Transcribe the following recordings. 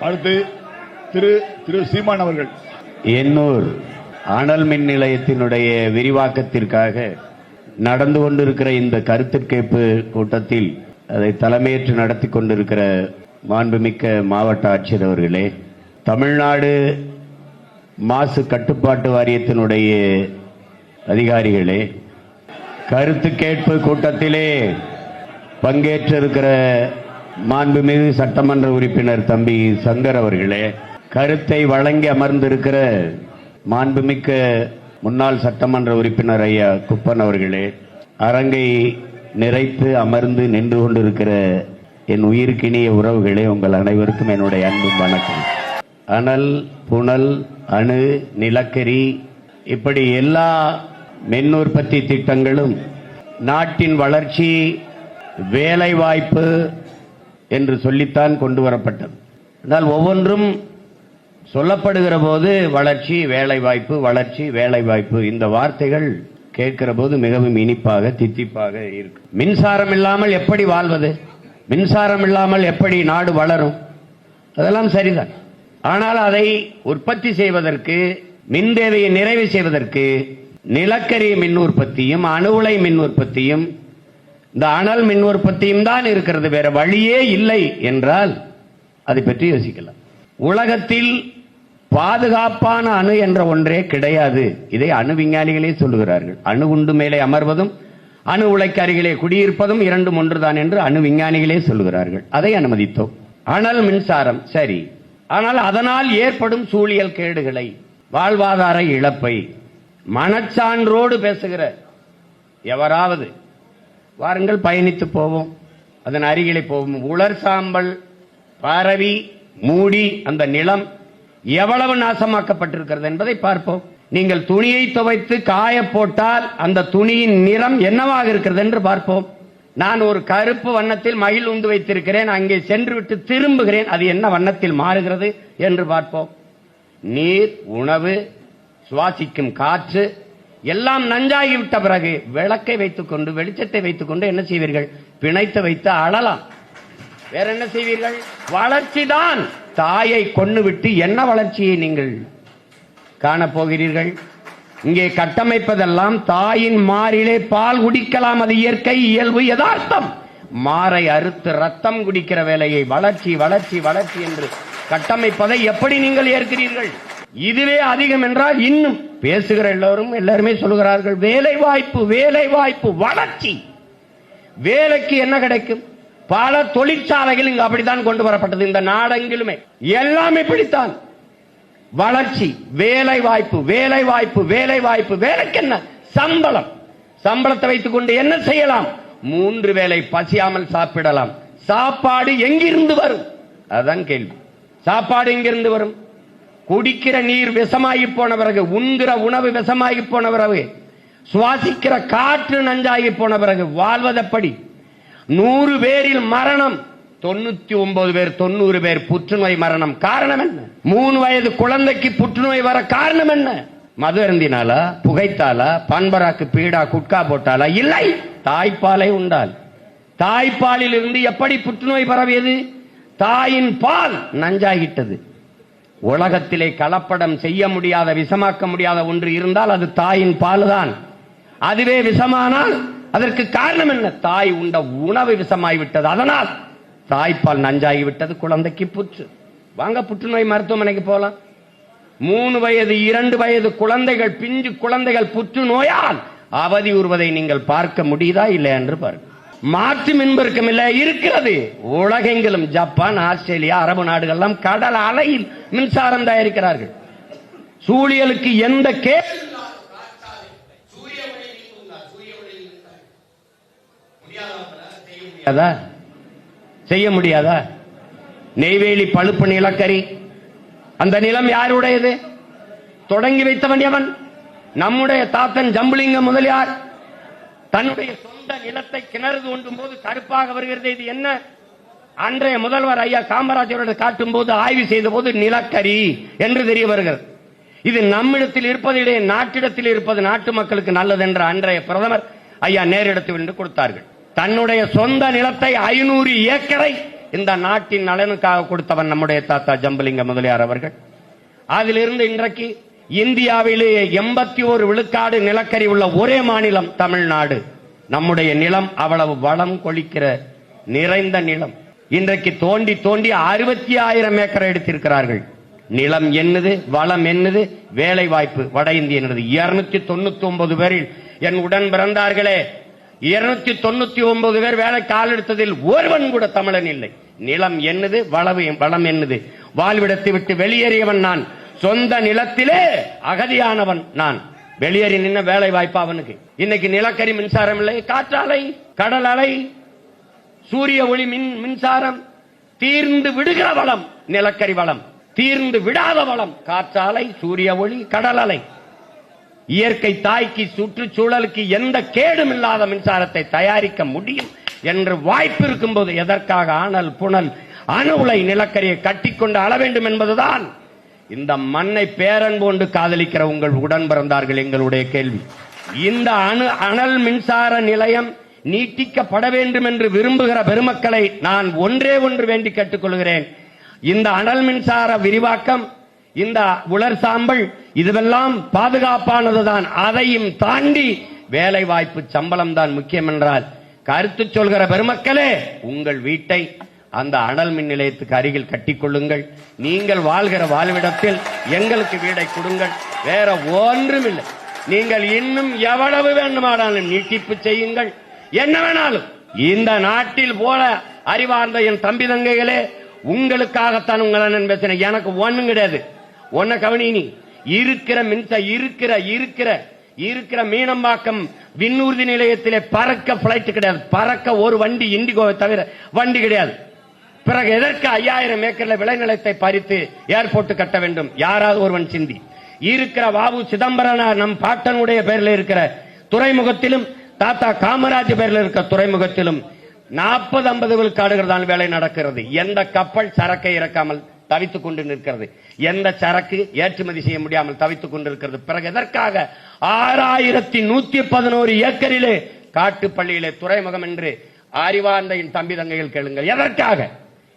அடுத்து திரு திரு சீமான் அவர்கள். எண்ணூர் அனல் மின் நிலையத்தினுடைய விரிவாக்கத்திற்காக நடந்து கொண்டிருக்கிற இந்த கருத்து கேட்பு கூட்டத்தில் அதை தலைமையேற்று நடத்தி கொண்டிருக்கிற மாண்புமிக்க மாவட்ட ஆட்சியர் அவர்களே தமிழ்நாடு மாசு கட்டுப்பாட்டு வாரியத்தினுடைய அதிகாரிகளே கருத்து கேட்பு கூட்டத்திலே பங்கேற்றிருக்கிற மாண்புமிகு சட்டமன்ற உறுப்பினர் தம்பி சங்கர் அவர்களே கருத்தை வழங்கி அமர்ந்திருக்கிற மாண்புமிக்க முன்னாள் சட்டமன்ற உறுப்பினர் ஐயா குப்பன் அவர்களே அரங்கை நிறைத்து அமர்ந்து நின்று கொண்டிருக்கிற என் உயிருக்கினிய உறவுகளே உங்கள் அனைவருக்கும் என்னுடைய அன்பும் வணக்கம். அனல் புனல் அணு நிலக்கரி இப்படி எல்லா மின் உற்பத்தி திட்டங்களும் நாட்டின் வளர்ச்சி வேலைவாய்ப்பு என்று சொல்லித்தான் கொண்டு வரப்பட்டது. ஆனால் ஒவ்வொன்றும் சொல்லப்படுகிற போது வளர்ச்சி வேலைவாய்ப்பு வளர்ச்சி வேலைவாய்ப்பு இந்த வார்த்தைகள் கேட்கிற போது மிகவும் இனிப்பாக தித்திப்பாக இருக்கு மின்சாரம் இல்லாமல் எப்படி வாழ்வது? மின்சாரம் இல்லாமல் எப்படி நாடு வளரும்? அதெல்லாம் சரிதான். ஆனால் அதை உற்பத்தி செய்வதற்கு மின் தேவையை நிறைவு செய்வதற்கு நிலக்கரி மின் உற்பத்தியும் அணு உலை மின் உற்பத்தியும் இந்த அனல் மின் உற்பத்தியும் தான் இருக்கிறது வேற வழியே இல்லை என்றால் அதை பற்றி யோசிக்கலாம். உலகத்தில் பாதுகாப்பான அணு என்ற ஒன்றே கிடையாது. இதை அணு விஞ்ஞானிகளே சொல்லுகிறார்கள். அணு குண்டு மேலே அமர்வதும் அணு உலைக்கு அருகிலே குடியிருப்பதும் இரண்டும் ஒன்றுதான் என்று அணு விஞ்ஞானிகளே சொல்லுகிறார்கள். அதை அனுமதித்தோம். அனல் மின்சாரம் சரி. ஆனால் அதனால் ஏற்படும் சூழியல் கேடுகளை வாழ்வாதார இழப்பை மனச்சான்றோடு பேசுகிற எவராவது வாருங்கள் பயணித்து போவோம். அதன் அருகிலே போவோம். உலர் சாம்பல் பரவி மூடி அந்த நிலம் எவ்வளவு நாசமாக்கப்பட்டிருக்கிறது என்பதை பார்ப்போம். நீங்கள் துணியை துவைத்து காய போட்டால் அந்த துணியின் நிறம் என்னவாக இருக்கிறது என்று பார்ப்போம். நான் ஒரு கருப்பு வண்ணத்தில் மயில் உண்டு வைத்திருக்கிறேன். அங்கே சென்று விட்டு திரும்புகிறேன். அது என்ன வண்ணத்தில் மாறுகிறது என்று பார்ப்போம். நீர் உணவு சுவாசிக்கும் காற்று எல்லாம் நஞ்சாகிவிட்ட பிறகு விளக்கை வைத்துக்கொண்டு வெளிச்சத்தை வைத்துக்கொண்டு என்ன செய்வீர்கள்? பிணைத்து வைத்து அழலாம். வேற என்ன செய்வீர்கள்? வளர்ச்சி தான். தாயை கொன்னு விட்டு என்ன வளர்ச்சியை நீங்கள் காணப் போகிறீர்கள்? இங்கே கட்டமைப்பதெல்லாம் தாயின் மாறிலே பால் குடிக்கலாம். அது இயற்கை இயல்பு யதார்த்தம். மாறை அறுத்து ரத்தம் குடிக்கிற வேலையை வளர்ச்சி வளர்ச்சி வளர்ச்சி என்று கட்டமைப்பதை எப்படி நீங்கள் ஏற்கிறீர்கள்? இதுவே அதிகம் என்றால் இன்னும் பேசுகிற எல்லோரும் எல்லாருமே சொல்லுகிறார்கள் வேலை வாய்ப்பு வேலை வாய்ப்பு வளர்ச்சி. வேலைக்கு என்ன கிடைக்கும்? பல தொழிற்சாலைகள் இங்கு அப்படித்தான் கொண்டு வரப்பட்டது. இந்த நாடெங்கிலுமே எல்லாம் இப்படித்தான். வளர்ச்சி வேலை வாய்ப்பு வேலை வாய்ப்பு வேலை வாய்ப்பு வேலைக்கு என்ன? சம்பளம். சம்பளத்தை வைத்துக் கொண்டு என்ன செய்யலாம்? மூன்று வேளை பசியாமல் சாப்பிடலாம். சாப்பாடு எங்கிருந்து வரும்? அதான் கேள்வி. சாப்பாடு எங்கிருந்து வரும்? குடிக்கிற நீர் விஷமாகி போன பிறகு உண்கிற உணவு விஷமாகி போன பிறகு சுவாசிக்கிற காற்று நஞ்சாகி போன பிறகு வாழ்வதெப்படி நூறு பேரில் மரணம் தொண்ணூத்தி ஒன்பது பேர் தொண்ணூறு பேர் புற்றுநோய் மரணம். காரணம் என்ன? மூணு வயது குழந்தைக்கு புற்றுநோய் வர காரணம் என்ன? மது அருந்தினாலா புகைத்தாலா பண்பராக்கு பீடா குட்கா போட்டாலா? இல்லை தாய்ப்பாலை உண்டால். தாய்ப்பாலில் இருந்து எப்படி புற்றுநோய் பரவியது? தாயின் பால் நஞ்சாகிட்டது. உலகத்திலே கலப்படம் செய்ய முடியாத விஷமாக்க முடியாத ஒன்று இருந்தால் அது தாயின் பால் தான் அதுவே விஷமானால் அதற்கு காரணம் என்ன? தாய் உண்ட உணவு விஷமாகிவிட்டது அதனால் தாய்ப்பால் நஞ்சாகிவிட்டது குழந்தைக்கு புற்று. வாங்க புற்றுநோய் மருத்துவமனைக்கு போலாம். மூணு வயது இரண்டு வயது குழந்தைகள் பிஞ்சு குழந்தைகள் புற்றுநோயால் அவதி உறுவதை நீங்கள் பார்க்க முடியுதா இல்லை என்று பாருங்கள். மாற்று மின்பெருக்கம் இல்லை இருக்கிறது. உலகெங்கிலும் ஜப்பான் ஆஸ்திரேலியா அரபு நாடுகள் எல்லாம் கடல் அலையில் மின்சாரம் தயாரிக்கிறார்கள். சூழியலுக்கு எந்த கே செய்ய முடியாதா? நெய்வேலி பழுப்பு நிலக்கரி. அந்த நிலம் யாருடையது? தொடங்கி வைத்தவன் எவன்? நம்முடைய தாத்தன் ஜம்புலிங்க முதலியார். தன்னுடைய சொந்த நிலத்தை கிணறு தோண்டும் போது கருப்பாக வருகிறது. இது என்ன? அன்றைய முதல்வர் ஐயா காமராஜரோடு காட்டும் போது ஆய்வு செய்த போது நிலக்கரி என்று தெரிய வருகிறது. இது நம்மிடத்தில் இருப்பதிலே நாட்டிடத்தில் இருப்பது நாட்டு மக்களுக்கு நல்லது என்ற அன்றைய பிரதமர் ஐயா நேரிடத்தில் என்று கொடுத்தார்கள். தன்னுடைய சொந்த நிலத்தை ஐநூறு ஏக்கரை இந்த நாட்டின் நலனுக்காக கொடுத்தவன் நம்முடைய தாத்தா ஜம்பலிங்க முதலியார் அவர்கள். அதிலிருந்து இன்றைக்கு இந்தியாவிலேயே எண்பத்தி ஒரு விழுக்காடு நிலக்கரி உள்ள ஒரே மாநிலம் தமிழ்நாடு. நம்முடைய நிலம் அவ்வளவு வளம் கொளிக்கிற நிறைந்த நிலம். இன்றைக்கு தோண்டி தோண்டி அறுபத்தி ஆயிரம் ஏக்கர் எடுத்திருக்கிறார்கள். நிலம் என்னது? வளம் என்னது? வேலை வாய்ப்பு வட இந்தியனது இருநூத்தி தொண்ணூத்தி ஒன்பது பேரில் என் உடன் பிறந்தார்களே. இருநூத்தி தொண்ணூத்தி ஒன்பது பேர் வேலை கால் எடுத்ததில் ஒருவன் கூட தமிழன் இல்லை. நிலம் என்னது? வளவு வளம் என்னது? வாழ்விடத்தை விட்டு வெளியேறியவன் நான். சொந்த நிலத்திலே அகதியானவன் நான். வெளியேறி நின்ன வேலை வாய்ப்பு அவனுக்கு. இன்னைக்கு நிலக்கரி மின்சாரம் இல்லை காற்றாலை கடல் அலை சூரிய ஒளி மின் மின்சாரம் தீர்ந்து விடுகிற வளம் நிலக்கரி வளம் தீர்ந்து விடாத வளம் காற்றாலை சூரிய ஒளி கடல் அலை. இயற்கை தாய்க்கு சுற்றுச்சூழலுக்கு எந்த கேடும் இல்லாத மின்சாரத்தை தயாரிக்க முடியும் என்று வாய்ப்பு இருக்கும்போது எதற்காக ஆனல் புனல் அணு உலை நிலக்கரியை கட்டிக்கொண்டு அள வேண்டும் என்பதுதான் இந்த மண்ணை பேரன்பு கொண்டு காதலிக்கிற உங்கள் உடன் பிறந்தார்கள் எங்களுடைய கேள்வி. இந்த அணு அனல் மின்சார நிலையம் நீட்டிக்கப்பட வேண்டும் என்று விரும்புகிற பெருமக்களை நான் ஒன்றே ஒன்று வேண்டி கேட்டுக்கொள்கிறேன். இந்த அனல் மின்சார விரிவாக்கம் இந்த உலர் சாம்பல் இதுவெல்லாம் பாதுகாப்பானதுதான். அதையும் தாண்டி வேலை வாய்ப்பு சம்பளம் தான் முக்கியம் என்றால் கருத்து சொல்கிற பெருமக்களே உங்கள் வீட்டை அந்த அனல் மின் நிலையத்துக்கு அருகில் கட்டிக்கொள்ளுங்கள். நீங்கள் வாழ்கிற வாழ்விடத்தில் எங்களுக்கு வீடை கொடுங்கள். வேற ஒன்றும் இல்லை நீங்கள் இன்னும் எவ்வளவு வேண்டுமானாலும் நீட்டிப்பு செய்யுங்கள். என்ன வேணாலும். இந்த நாட்டில் போல அறிவார்ந்த என் தம்பி தங்கைகளே உங்களுக்காகத்தான் உங்களை நான் பேசுறேன் எனக்கு ஒண்ணும் கிடையாது. ஒன்ன கவனி நீ. இருக்கிற மின்ச இருக்கிற இருக்கிற இருக்கிற மீனம்பாக்கம் விண்ணூர்தி நிலையத்திலே பறக்க பிளைட் கிடையாது. பறக்க ஒரு வண்டி இண்டிகோவை தவிர வண்டி கிடையாது. பிறகு எதற்கு ஐயாயிரம் ஏக்கர்ல விளைநிலத்தை பறித்து ஏர்போர்ட் கட்ட வேண்டும்? யாராவது ஒருவன் சிந்தி. இருக்கிற வாவு சிதம்பரனார் நம் பாட்டனுடைய பெயரில் இருக்கிற துறைமுகத்திலும் தாத்தா காமராஜ் பேர்ல இருக்கிற துறைமுகத்திலும் நாற்பது ஐம்பது விழுக்காடுகள் தான் வேலை நடக்கிறது. எந்த கப்பல் சரக்கை இறக்காமல் தவித்துக் கொண்டு நிற்கிறது? எந்த சரக்கு ஏற்றுமதி செய்ய முடியாமல் தவித்துக் கொண்டிருக்கிறது? பிறகு எதற்காக ஆறாயிரத்தி நூத்தி பதினோரு ஏக்கரிலே காட்டுப்பள்ளியிலே துறைமுகம் என்று அறிவார்ந்த தம்பி தங்கைகள் கேளுங்கள். எதற்காக?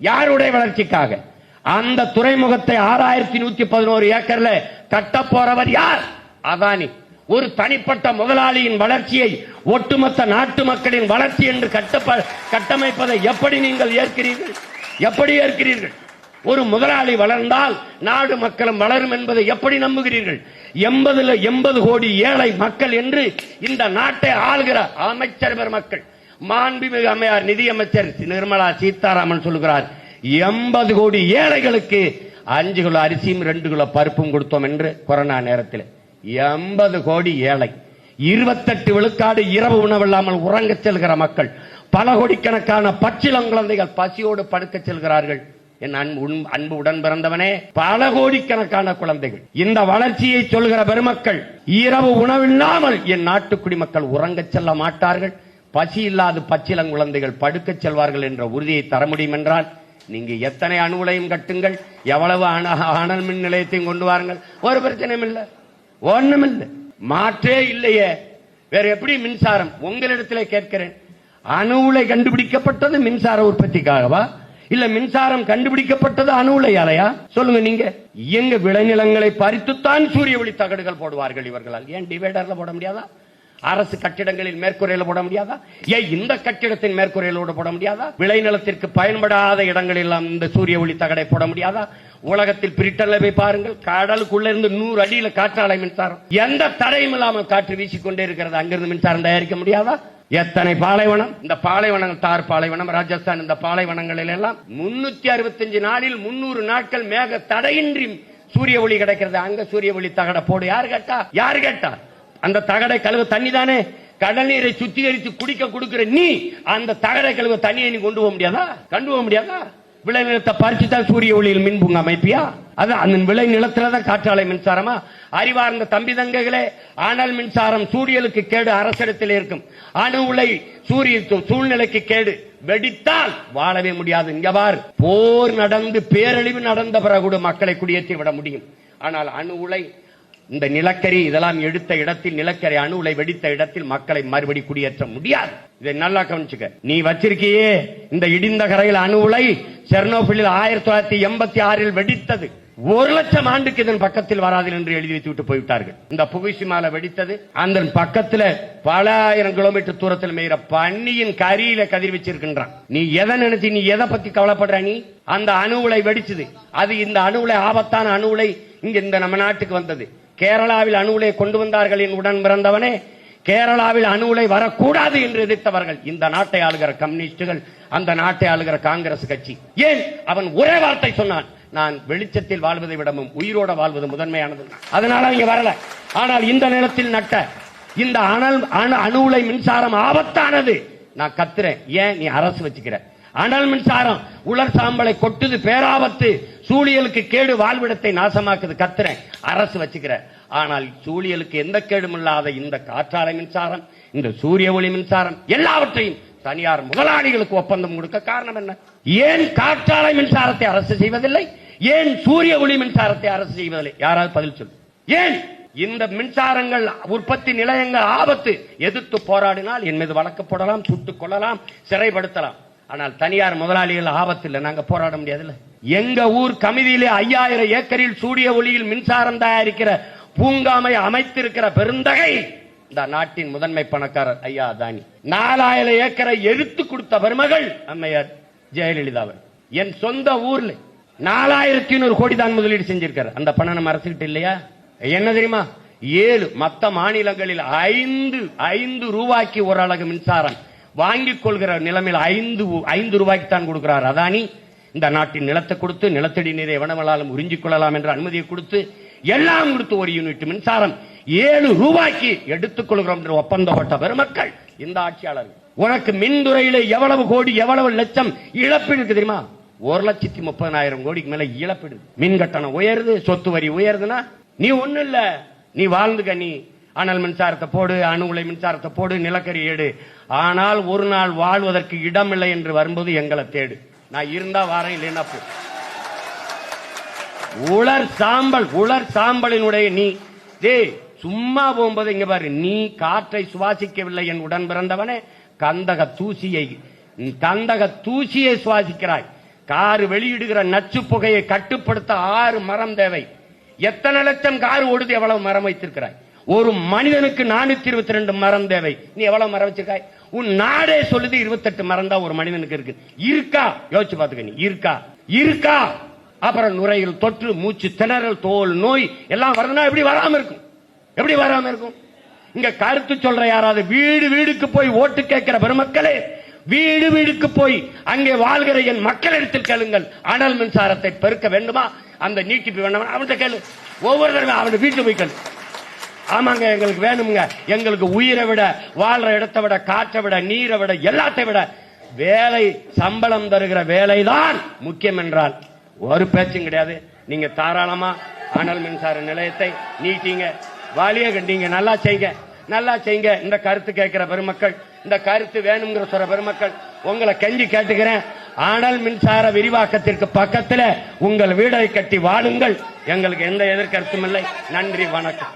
யாருடைய வளர்ச்சிக்காக? அந்த துறைமுகத்தை ஆறாயிரத்தி நூத்தி பதினோரு ஏக்கர்ல கட்ட போறவர் யார்? அதானி. ஒரு தனிப்பட்ட முதலாளியின் வளர்ச்சியை ஒட்டுமொத்த நாட்டு மக்களின் வளர்ச்சி என்று கட்டப்ப கட்டமைப்பதை எப்படி நீங்கள் ஏற்கிறீர்கள்? எப்படி ஏற்கிறீர்கள்? ஒரு முதலாளி வளர்ந்தால் நாடு மக்களும் வளரும் என்பதை எப்படி நம்புகிறீர்கள்? எண்பதுல எண்பது கோடி ஏழை மக்கள் என்று இந்த நாட்டை ஆளுகிற அமைச்சர் பெருமக்கள் மாண்புமிகு அம்மையார் நிதியமைச்சர் நிர்மலா சீதாராமன் சொல்கிறார் எண்பது கோடி ஏழைகளுக்கு அஞ்சு கிலோ அரிசியும் ரெண்டு கிலோ பருப்பும் கொடுத்தோம் என்று கொரோனா நேரத்தில். எண்பது கோடி ஏழை. இருபத்தெட்டு விழுக்காடு இரவு உணவில்லாமல் உறங்க செல்கிற மக்கள். பல கோடிக்கணக்கான பச்சிலங்குழந்தைகள் பசியோடு படுக்கச் செல்கிறார்கள். என் அன்பு அன்பு உடன் பிறந்தவனே பல கோடிக்கணக்கான குழந்தைகள். இந்த வளர்ச்சியை சொல்கிற பெருமக்கள் இரவு உணவில்லாமல் என் நாட்டு குடிமக்கள் உறங்கச் செல்ல மாட்டார்கள். பசி இல்லாது பச்சிலங்குழந்தைகள் படுக்கச் செல்வார்கள் என்ற உறுதியை தர முடியும் என்றால் நீங்க எத்தனை அணு உலையும் கட்டுங்கள் எவ்வளவு அனல் மின் நிலையத்தையும் கொண்டு வாருங்கள். ஒரு பிரச்சனையும் இல்லை. ஒண்ணும் இல்லை. மாற்றே இல்லையே. வேற எப்படி மின்சாரம்? உங்களிடத்திலே கேட்கிறேன். அணு உலை கண்டுபிடிக்கப்பட்டது மின்சார உற்பத்திக்காகவா? இல்ல மின்சாரம் கண்டுபிடிக்கப்பட்டது அணு உலையாலையா? சொல்லுங்க நீங்க. எங்க விளைநிலங்களை பறித்துத்தான் சூரிய ஒளி தகடுகள் போடுவார்கள் இவர்களால். ஏன் டிவைடர்ல போட முடியாதா? அரசு கட்டிடங்களில் மேற்கூரையில போட முடியாதா? ஏன் இந்த கட்டிடத்தின் மேற்கூரையிலோடு போட முடியாதா? விளைநிலத்திற்கு பயன்படாத இடங்களில் இந்த சூரிய ஒளி தகடை போட முடியாதா? உலகத்தில் பிரிட்டன்ல போய் பாருங்கள் கடலுக்குள்ள இருந்து நூறு அடியில காற்றாலை மின்சாரம். எந்த தடையும் இல்லாமல் காற்று வீசிக்கொண்டே இருக்கிறது. அங்கிருந்து மின்சாரம் தயாரிக்க முடியாதா? எத்தனை பாலைவனம்? இந்த பாலைவனங்கள் தார் பாலைவனம் ராஜஸ்தான் இந்த பாலைவனங்களில் எல்லாம் முன்னூத்தி அறுபத்தஞ்சு நாளில் முன்னூறு நாட்கள் மேக தடையின்றி சூரிய ஒளி கிடைக்கிறது. அங்க சூரிய ஒளி தகட போடு. யார் கேட்டா? யார் கேட்டா? அந்த தகடை கழுவ தண்ணி தானே கடல் நீரை சுத்திகரித்து குடிக்க கொடுக்கிற நீ அந்த தகடை கழுவ தண்ணியை நீ கொண்டு போக முடியாதா? கொண்டு போக முடியாதா? விளைநிலத்தை பறிச்சுதான் சூரிய ஒளியில் மின்புங்க அமைப்பியா? அது அந்த விளை நிலத்துலதான் காற்றாலை மின்சாரமா? அறிவார்ந்த தம்பி தங்கைகளே ஆனால் மின்சாரம் சூரியலுக்கு கேடு அரசிடத்தில் இருக்கும். அணு உலை சூரிய சூழ்நிலைக்கு கேடு. வெடித்தால் வாழவே முடியாது. இங்க பார் போர் நடந்து பேரழிவு நடந்த பிறகு கூட மக்களை குடியேற்றி விட முடியும். ஆனால் அணு உலை இந்த நிலக்கரி இதெல்லாம் எடுத்த இடத்தில் நிலக்கரி அணு உலை வெடித்த இடத்தில் மக்களை மறுபடி குடியேற்ற முடியாது. இதை நல்லா கவனிச்சுக்க. நீ வச்சிருக்கியே இந்த இடிந்த கரையில் அணு உலை செர்னோபிலில் ஆயிரத்தி தொள்ளாயிரத்தி எண்பத்தி ஆறில் வெடித்தது. ஒரு லட்சம் ஆண்டுக்கு இதன் பக்கத்தில் வராது என்று எழுதி வைத்து விட்டு போய்விட்டார்கள். இந்த புகைசிமால வெடித்தது. அந்த பக்கத்துல பல ஆயிரம் கிலோமீட்டர் தூரத்தில் மேயிற பன்னியின் கரியில கதிர் வச்சிருக்கின்றான். நீ எதை நினைச்சு நீ எதை பத்தி கவலைப்படுற நீ? அந்த அணு உலை வெடிச்சது. அது இந்த அணு உலை ஆபத்தான அணு உலை இங்க இந்த நம்ம நாட்டுக்கு வந்தது. கேரளாவில் அணுகுலை கொண்டு வந்தார்கள் என் உடன் பிறந்தவனே கேரளாவில் அணு உலை வரக்கூடாது என்று எதிர்த்தவர்கள். இந்த நாட்டை ஆளுகிற கம்யூனிஸ்டுகள் அந்த நாட்டை ஆளுகிற காங்கிரஸ் கட்சி. ஏன்? அவன் ஒரே வார்த்தை சொன்னான். நான் வெளிச்சத்தில் வாழ்வதை விடவும் உயிரோட வாழ்வது முதன்மையானது. அதனால அவங்க வரல. ஆனால் இந்த நிலத்தில் நட்ட இந்த அனல் அணு அணு உலை மின்சாரம் ஆபத்தானது. நான் கத்துறேன். ஏன் நீ அரசு வச்சுக்கிற? ஆனால் மின்சாரம் உலர் சாம்பலை கொட்டுது பேராபத்து சூழியலுக்கு கேடு வாழ்விடத்தை நாசமாக்குது கத்துறேன் அரசு வச்சுக்கிற. ஆனால் சூழியலுக்கு எந்த கேடும் இல்லாத இந்த காற்றாலை மின்சாரம் இந்த சூரிய ஒளி மின்சாரம் எல்லாவற்றையும் தனியார் முதலாளிகளுக்கு ஒப்பந்தம் கொடுக்க காரணம் என்ன? ஏன் காற்றாலை மின்சாரத்தை அரசு செய்வதில்லை? ஏன் சூரிய ஒளி மின்சாரத்தை அரசு செய்வதில்லை? யாராவது பதில் சொல்லு. ஏன் இந்த மின்சாரங்கள் உற்பத்தி நிலையங்கள் ஆபத்து? எதிர்த்து போராடினால் என் மீது வழக்கு போடலாம் சுட்டுக் கொள்ளலாம் சிறைப்படுத்தலாம். ஆனால் தனியார் முதலாளிகள் ஆபத்து நாங்க போராட முடியாதுல்ல. எங்க ஊர் கமிதியிலே ஐயாயிரம் ஏக்கரில் சூரிய ஒளியில் மின்சாரம் தயாரிக்கிற பூங்காமை அமைத்திருக்கிற பெருந்தகை இந்த நாட்டின் முதன்மை பணக்காரர் ஐயா அதானி. நாலாயிரம் ஏக்கரை எடுத்து கொடுத்த பெருமகள் அம்மையார் ஜெயலலிதா அவர் என் சொந்த ஊர்ல நாலாயிரத்தி நூறு கோடி தான் முதலீடு செஞ்சிருக்காரு. அந்த பணம் நம்ம அரசுகிட்ட இல்லையா? என்ன தெரியுமா? ஏழு மத்த மாநிலங்களில் ஐந்து ஐந்து ரூபாய்க்கு ஒரு அழகு மின்சாரம். வாங்கிக் கொள்கிற நிலைமையில் ஐந்து ஐந்து ரூபாய்க்கு தான் கொடுக்கிறார் அதானி. இந்த நாட்டின் நிலத்தை கொடுத்து நிலத்தடி நீரை எவனவளாலும் உறிஞ்சிக் கொள்ளலாம் என்ற அனுமதியை கொடுத்து எல்லாம் கொடுத்து ஒரு யூனிட் மின்சாரம் ஏழு ரூபாய்க்கு எடுத்துக் கொள்கிறோம் என்று ஒப்பந்தப்பட்ட பெருமக்கள் இந்த ஆட்சியாளர்கள். உனக்கு மின்துறையில எவ்வளவு கோடி எவ்வளவு லட்சம் இழப்பு இருக்கு தெரியுமா? ஒரு லட்சத்தி முப்பதாயிரம் கோடிக்கு மேல இழப்பீடு மின் கட்டணம் உயருது சொத்து வரி உயருதுன்னா நீ ஒண்ணு இல்ல. நீ வாழ்ந்துக்க நீ அனல் மின்சாரத்தை போடு அணு உலை மின்சாரத்தை போடு நிலக்கரி ஏடு ஆனால் ஒரு நாள் வாழ்வதற்கு இடமில்லை என்று வரும்போது எங்களை தேடு. நான் இருந்தா வாரேன் இல்லைன்னா போ. உலர் சாம்பல் உலர் சாம்பலினுடைய நீ. தே சும்மா போகும்போது இங்க பாரு நீ காற்றை சுவாசிக்கவில்லை என் உடன் பிறந்தவனே. கந்தக தூசியை கந்தக தூசியை சுவாசிக்கிறாய். கார் வெளியிடுகிற நச்சு புகையை கட்டுப்படுத்த ஆறு மரம் தேவை. எத்தனை லட்சம் கார் ஓடுது எவ்வளவு மரம் வைத்திருக்கிறாய்? ஒரு மனிதனுக்கு நானூத்தி இருபத்தி ரெண்டு மரம் தேவை. நீ எவ்வளவு மரம் வச்சிருக்காய்? உன் நாடே சொல்லுது இருபத்தெட்டு மரம் தான் ஒரு மனிதனுக்கு இருக்கு. இருக்கா? யோசிச்சு பாத்துக்க நீ. இருக்கா? இருக்கா? அப்புறம் நுரையில் தொற்று மூச்சு திணறல் தோல் நோய் எல்லாம் வரதுன்னா எப்படி வராம இருக்கும்? எப்படி வராம இருக்கும்? இங்க கருத்து சொல்ற யாராவது வீடு வீடுக்கு போய் ஓட்டு கேட்கிற பெருமக்களே வீடு வீடுக்கு போய் அங்கே வாழ்கிற என் மக்களிடத்தில் கேளுங்கள். அனல் மின்சாரத்தை பெருக்க வேண்டுமா? அந்த நீட்டிப்பு வேண்டுமா? அவன்கிட்ட கேளு. ஒவ்வொரு தடவை அவன் வீட்டு போய் கேளு. ஆமாங்க எங்களுக்கு வேணுங்க எங்களுக்கு உயிரை விட வாழ்ற இடத்தை விட காற்றை விட நீரை விட எல்லாத்தை விட வேலை சம்பளம் தருகிற வேலைதான் முக்கியம் என்றால். ஒரு பேச்சும் கிடையாது. நீங்க தாராளமா அனல் மின்சார நிலையத்தை நீட்டிங்க. வாலிய கண்டீங்க நல்லா செய்யுங்க நல்லா செய்யுங்க இந்த கருத்து கேட்கிற பெருமக்கள் இந்த கருத்து வேணுங்கிற சொல்ற பெருமக்கள் உங்களை கெஞ்சி கேட்டுக்கிறேன். அனல் மின்சார விரிவாக்கத்திற்கு பக்கத்துல உங்கள் வீடை கட்டி வாழுங்கள். எங்களுக்கு எந்த எதிர்கருத்தும் இல்லை. நன்றி வணக்கம்.